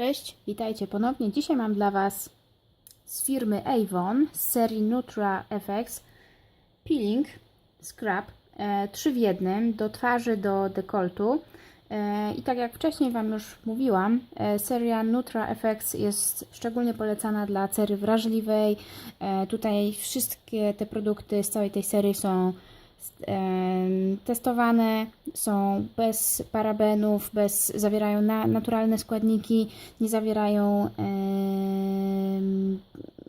Cześć, witajcie ponownie. Dzisiaj mam dla Was z firmy Avon z serii Nutra FX peeling scrub e, 3 w 1 do twarzy, do dekoltu. E, I tak jak wcześniej Wam już mówiłam, e, seria Nutra FX jest szczególnie polecana dla cery wrażliwej. E, tutaj wszystkie te produkty z całej tej serii są testowane, są bez parabenów, bez, zawierają na, naturalne składniki, nie zawierają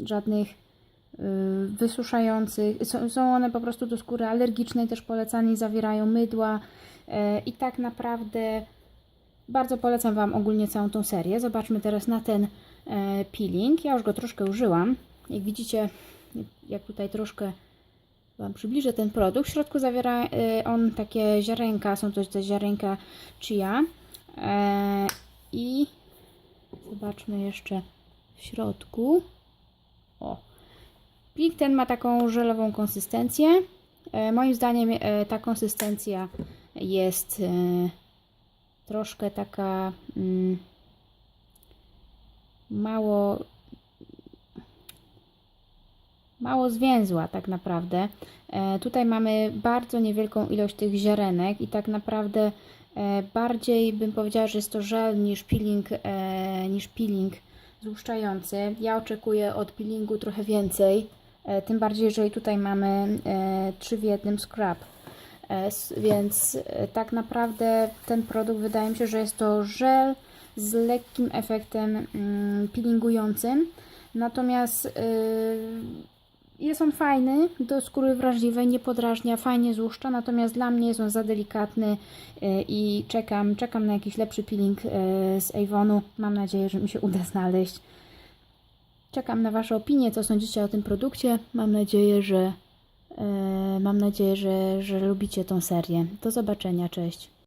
żadnych y, wysuszających. Są, są one po prostu do skóry alergicznej też polecane, zawierają mydła e, i tak naprawdę bardzo polecam Wam ogólnie całą tą serię. Zobaczmy teraz na ten e, peeling. Ja już go troszkę użyłam. Jak widzicie, jak tutaj troszkę Wam przybliżę ten produkt. W środku zawiera y, on takie ziarenka, są to te ziarenka chia. E, I zobaczmy jeszcze w środku. O. Plik ten ma taką żelową konsystencję. E, moim zdaniem e, ta konsystencja jest troszkę taka mm, mało mało zwięzła tak naprawdę. E, tutaj mamy bardzo niewielką ilość tych ziarenek i tak naprawdę e, bardziej bym powiedziała, że jest to żel niż peeling, e, niż peeling złuszczający. Ja oczekuję od peelingu trochę więcej, e, tym bardziej jeżeli tutaj mamy e, 3 w jednym scrub. E, Więc e, tak naprawdę ten produkt wydaje mi się, że jest to żel z lekkim efektem mm, peelingującym. Natomiast y, jest on fajny, do skóry wrażliwej, nie podrażnia, fajnie złuszcza, natomiast dla mnie jest on za delikatny y, i czekam, czekam na jakiś lepszy peeling y, z Avonu. Mam nadzieję, że mi się uda znaleźć. Czekam na Wasze opinie, co sądzicie o tym produkcie. Mam nadzieję, że y, mam nadzieję, że, że lubicie tą serię. Do zobaczenia, cześć.